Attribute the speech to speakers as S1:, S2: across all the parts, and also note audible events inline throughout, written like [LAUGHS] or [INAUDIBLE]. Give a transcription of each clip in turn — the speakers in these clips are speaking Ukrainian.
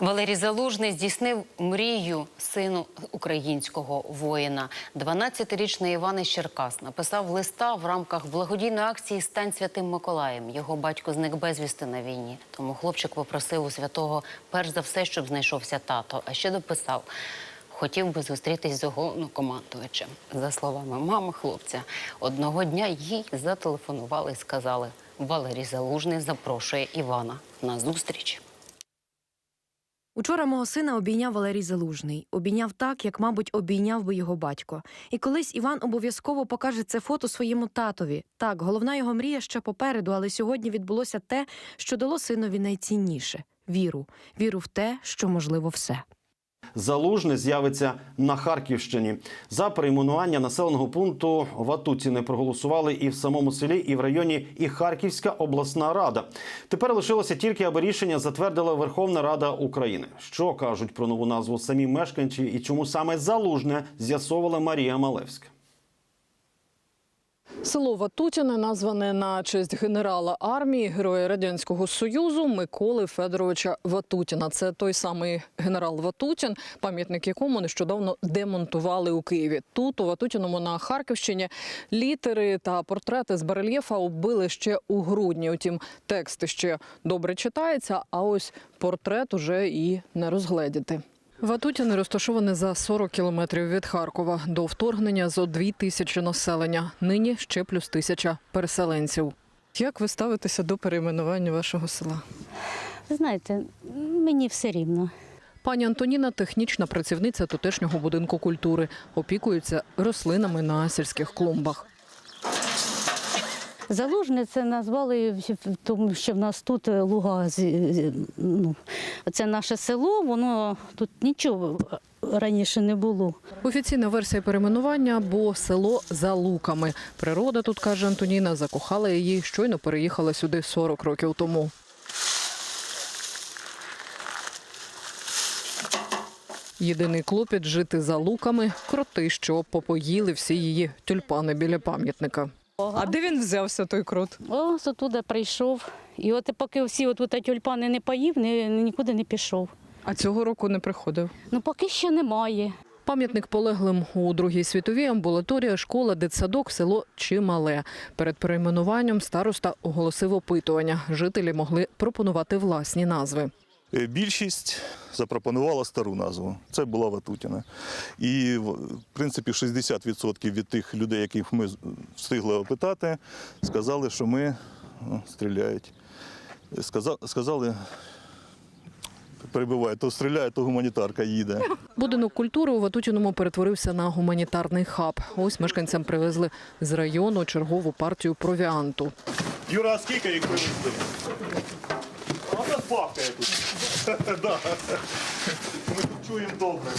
S1: Валерій Залужний здійснив мрію сину українського воїна. 12-річний Іван із Черкас написав листа в рамках благодійної акції Стань святим Миколаєм. Його батько зник безвісти на війні. Тому хлопчик попросив у святого перш за все, щоб знайшовся тато. А ще дописав. Хотів би зустрітись з головнокомандувачем. За словами мами хлопця, одного дня їй зателефонували і сказали: Валерій Залужний запрошує Івана на зустріч.
S2: Учора мого сина обійняв Валерій Залужний. Обійняв так, як, мабуть, обійняв би його батько. І колись Іван обов'язково покаже це фото своєму татові. Так, головна його мрія ще попереду, але сьогодні відбулося те, що дало синові найцінніше віру. Віру в те, що можливо все.
S3: Залужний з'явиться на Харківщині. За перейменування населеного пункту Ватуці не проголосували і в самому селі, і в районі, і Харківська обласна рада. Тепер лишилося тільки, аби рішення затвердила Верховна Рада України. Що кажуть про нову назву самі мешканці і чому саме залужне з'ясовувала Марія Малевська.
S4: Село Ватутіне назване на честь генерала армії, героя радянського союзу Миколи Федоровича Ватутіна. Це той самий генерал Ватутін, пам'ятник якому нещодавно демонтували у Києві. Тут у Ватутіному на Харківщині літери та портрети з барельєфа оббили ще у грудні. Утім, текст ще добре читається, а ось портрет уже і не розгледіти. Ватутіни розташовані за 40 кілометрів від Харкова. До вторгнення зо дві тисячі населення. Нині ще плюс тисяча переселенців. Як ви ставитеся до перейменування вашого села?
S5: Ви знаєте, мені все рівно.
S4: Пані Антоніна технічна працівниця тутешнього будинку культури. Опікується рослинами на сільських клумбах.
S5: Залужне це назвали тому, що в нас тут луга. з- з- Ну, це наше село, воно тут нічого раніше не було.
S4: Офіційна версія перейменування, бо село за луками. Природа тут, каже Антоніна, закохала її, щойно переїхала сюди 40 років тому. Єдиний клопіт жити за луками кроти, що попоїли всі її тюльпани біля пам'ятника. А де він взявся той крот?
S5: О, з отуда прийшов. І от поки всі отут тюльпани не поїв, ні, нікуди не пішов.
S4: А цього року не приходив.
S5: Ну поки що немає.
S4: Пам'ятник полеглим у Другій світовій амбулаторія, школа, дитсадок, село Чимале. Перед перейменуванням староста оголосив опитування. Жителі могли пропонувати власні назви.
S6: Е, Більшість запропонувала стару назву. Це була Ватутіна. І в принципі 60% від тих людей, яких ми встигли опитати, сказали, що ми о, стріляють. Сказа- Сказали, перебиває, то стріляє, то гуманітарка їде.
S4: Будинок культури у Ватутіному перетворився на гуманітарний хаб. Ось мешканцям привезли з району чергову партію провіанту.
S6: Юра, а скільки їх привезли? Пахкає тут. [LAUGHS] Ми тут чуємо добре.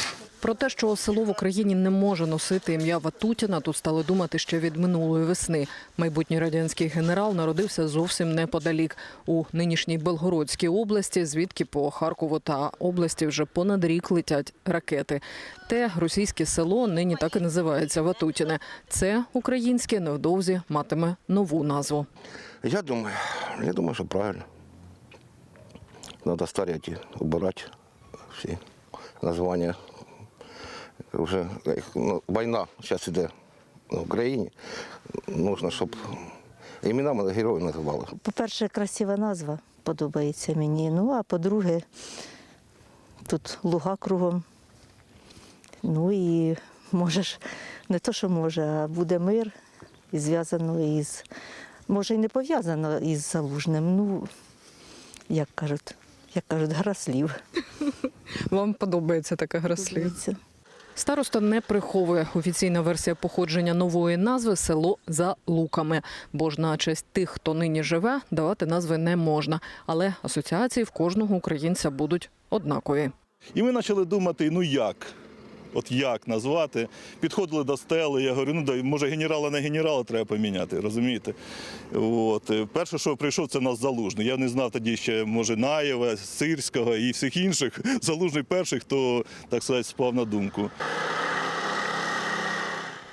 S4: Про те, що село в Україні не може носити ім'я Ватутіна, тут стали думати ще від минулої весни. Майбутній радянський генерал народився зовсім неподалік у нинішній Белгородській області, звідки по Харкову та області вже понад рік летять ракети. Те російське село нині так і називається Ватутіне. Це українське невдовзі матиме нову назву.
S7: Я думаю, я думаю, що правильно. Надо старі ті убирати всі названня. Вже ну, війна зараз йде на Україні. Нужно, щоб іменами героїв називали.
S8: По-перше, красива назва подобається мені. Ну, а по-друге, тут луга кругом. Ну і можеш, не то, що може, а буде мир і зв'язано із. Може, і не пов'язано із залужним. Ну, як кажуть, як кажуть, гра слів. [LAUGHS]
S4: Вам подобається така гра
S8: Подобається.
S4: Староста не приховує офіційна версія походження нової назви село за луками. Бо ж на честь тих, хто нині живе, давати назви не можна. Але асоціації в кожного українця будуть однакові.
S6: І ми почали думати, ну як? От як назвати? Підходили до стели, я говорю, ну да, може генерала на генерала треба поміняти, розумієте? От. е, Перше, що прийшов, це нас залужний. Я не знав тоді ще, може, Наєва, Сирського і всіх інших. [LAUGHS] Залужний перший, хто, так сказати, спав на думку.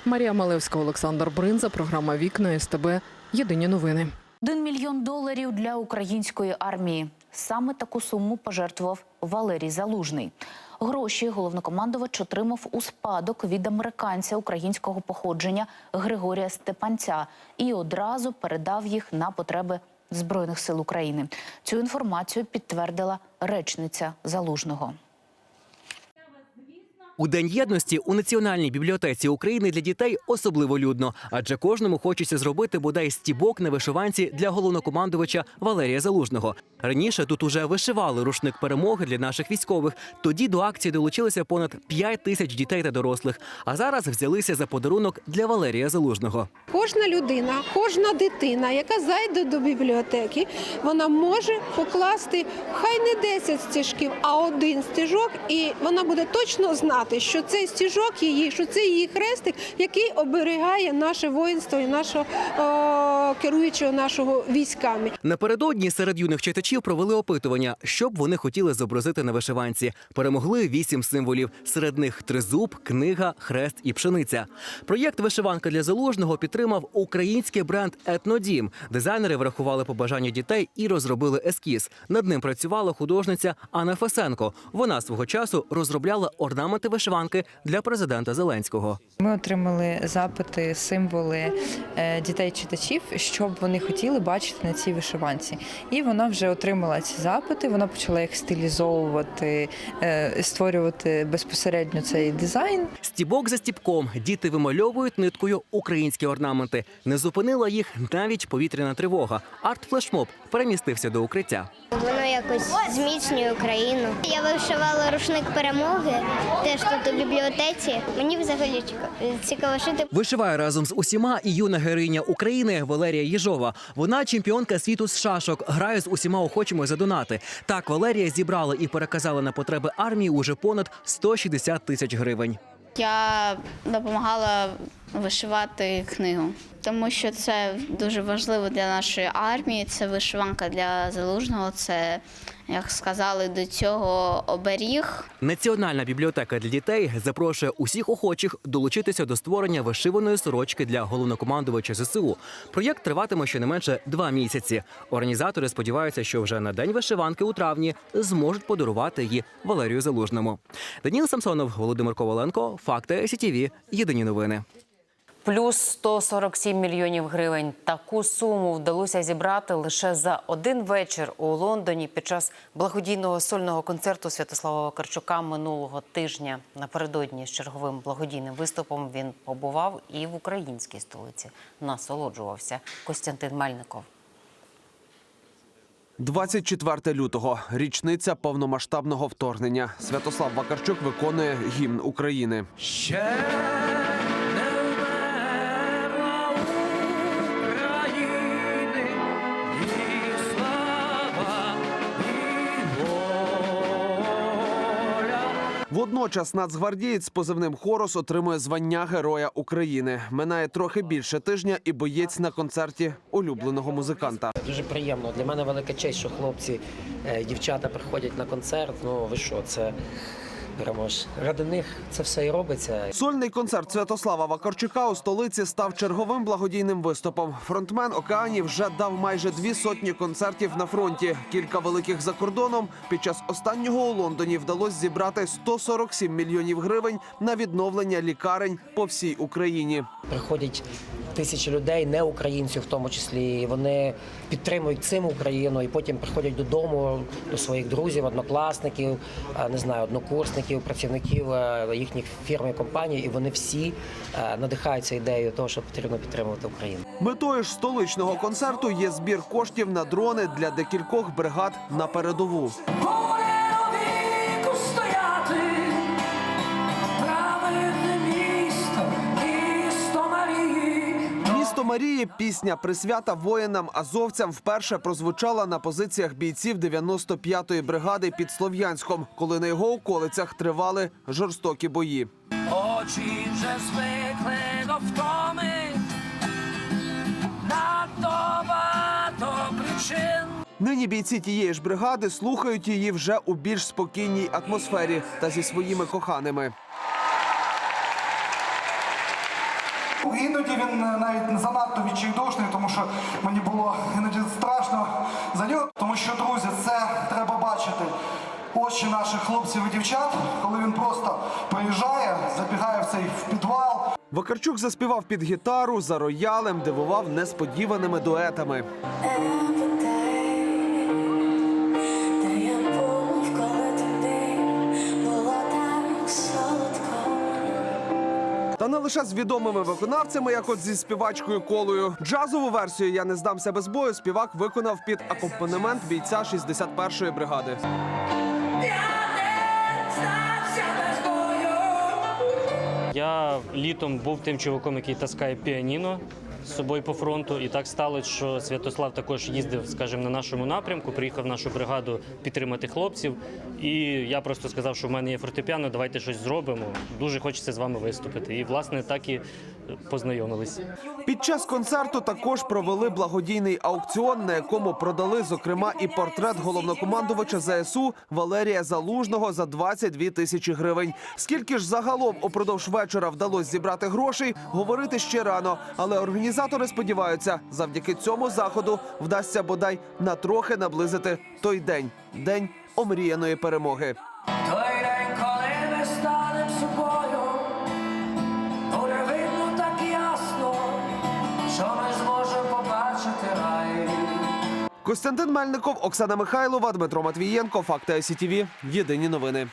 S4: Марія Малевська, Олександр Бринза, програма Вікна СТБ. Єдині новини.
S9: Один мільйон доларів для української армії. Саме таку суму пожертвував Валерій Залужний. Гроші головнокомандувач отримав у спадок від американця українського походження Григорія Степанця і одразу передав їх на потреби Збройних сил України. Цю інформацію підтвердила речниця Залужного.
S10: У День єдності у Національній бібліотеці України для дітей особливо людно, адже кожному хочеться зробити бодай стібок на вишиванці для головнокомандувача Валерія Залужного. Раніше тут уже вишивали рушник перемоги для наших військових. Тоді до акції долучилися понад 5 тисяч дітей та дорослих. А зараз взялися за подарунок для Валерія Залужного.
S11: Кожна людина, кожна дитина, яка зайде до бібліотеки, вона може покласти хай не 10 стіжків, а один стіжок, і вона буде точно знати, що цей стіжок її, що це її хрестик, який оберігає наше воїнство і нашого о, керуючого нашого військами.
S10: Напередодні серед юних читачів провели опитування, що б вони хотіли зобразити на вишиванці. Перемогли вісім символів. Серед них тризуб, книга, хрест і пшениця. Проєкт Вишиванка для залужного підтримав український бренд Етнодім. Дизайнери врахували побажання дітей і розробили ескіз. Над ним працювала художниця Анна Фесенко. Вона свого часу розробляла орнаменти вишиванки для президента Зеленського.
S12: Ми отримали запити, символи е, дітей-читачів, що б вони хотіли бачити на цій вишиванці. І вона вже отримала ці запити. Вона почала їх стилізовувати, е, створювати безпосередньо цей дизайн.
S10: Стібок за стібком діти вимальовують ниткою українські орнаменти. Не зупинила їх навіть повітряна тривога. Арт-флешмоб перемістився до укриття.
S13: Воно якось зміцнює Україну. Я вишивала рушник перемоги теж тут у бібліотеці. Мені взагалі ціка- цікаво шити.
S10: Вишиває разом з усіма і юна героїня України Валерія Єжова. Вона чемпіонка світу з шашок, грає з усіма охочими за донати. Так Валерія зібрала і переказала на потреби армії уже понад 160 тисяч гривень.
S14: Я допомагала вишивати книгу, тому що це дуже важливо для нашої армії. Це вишиванка для залужного. Це як сказали до цього оберіг.
S10: Національна бібліотека для дітей запрошує усіх охочих долучитися до створення вишиваної сорочки для головнокомандувача ЗСУ. Проєкт триватиме щонайменше два місяці. Організатори сподіваються, що вже на день вишиванки у травні зможуть подарувати її Валерію Залужному. Даніл Самсонов, Володимир Коваленко, Факти СІТІВІ. Єдині новини.
S1: Плюс 147 мільйонів гривень. Таку суму вдалося зібрати лише за один вечір у Лондоні під час благодійного сольного концерту Святослава Вакарчука минулого тижня. Напередодні з черговим благодійним виступом він побував і в українській столиці. Насолоджувався Костянтин Мельников.
S15: 24 лютого річниця повномасштабного вторгнення. Святослав Вакарчук виконує гімн України.
S10: Ще
S15: Водночас нацгвардієць з позивним Хорос отримує звання Героя України. Минає трохи більше тижня, і боєць на концерті улюбленого музиканта.
S16: Дуже приємно. Для мене велика честь, що хлопці, е, дівчата приходять на концерт. Ну ви що, це прямо ж ради них це все і робиться.
S15: Сольний концерт Святослава Вакарчука у столиці став черговим благодійним виступом. Фронтмен Океанів вже дав майже дві сотні концертів на фронті. Кілька великих за кордоном. Під час останнього у Лондоні вдалося зібрати 147 мільйонів гривень на відновлення лікарень по всій Україні.
S16: Приходять тисячі людей, не українців, в тому числі. Вони підтримують цим Україну і потім приходять додому до своїх друзів, однокласників, е, не знаю, однокурсників, працівників е, їхніх фірм і компаній, і вони всі е, надихаються ідеєю того, що потрібно підтримувати Україну.
S15: Метою ж столичного концерту є збір коштів на дрони для декількох бригад на передову. Марії пісня присвята воїнам азовцям вперше прозвучала на позиціях бійців 95-ї бригади під Слов'янськом, коли на його околицях тривали жорстокі бої.
S17: Очі вже звикли до втоми, надто багато причин.
S15: Нині бійці тієї ж бригади слухають її вже у більш спокійній атмосфері та зі своїми коханими.
S18: Іноді він навіть занадто відчайдушний, тому що мені було іноді страшно за нього. Тому що, друзі, це треба бачити очі наших хлопців і дівчат, коли він просто приїжджає, забігає в цей в підвал.
S15: Вакарчук заспівав під гітару за роялем, дивував несподіваними дуетами. Лише з відомими виконавцями, як от зі співачкою колою. Джазову версію Я не здамся без бою. Співак виконав під акомпанемент бійця 61-ї бригади.
S19: Я літом був тим чуваком, який таскає піаніно собою по фронту, і так сталося, що Святослав також їздив, скажімо, на нашому напрямку, приїхав в нашу бригаду підтримати хлопців. І я просто сказав, що в мене є фортепіано, давайте щось зробимо. Дуже хочеться з вами виступити. І власне так і познайомились.
S15: Під час концерту також провели благодійний аукціон, на якому продали, зокрема, і портрет головнокомандувача ЗСУ Валерія Залужного за 22 тисячі гривень. Скільки ж загалом упродовж вечора вдалося зібрати грошей, говорити ще рано. Але організатори сподіваються, завдяки цьому заходу вдасться бодай на трохи наблизити той день день омріяної перемоги.
S17: Той день, коли ми станем собою, буде видно так ясно, що ми зможемо побачити рай.
S15: Костянтин Мельников, Оксана Михайлова, Дмитро Матвієнко. Факти СІТВ. Єдині новини.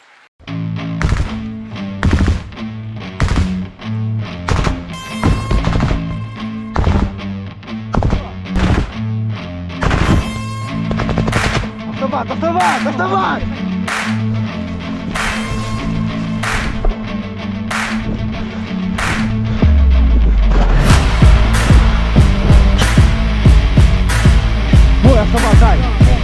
S17: автомат, автомат, автомат! Мой автомат, дай!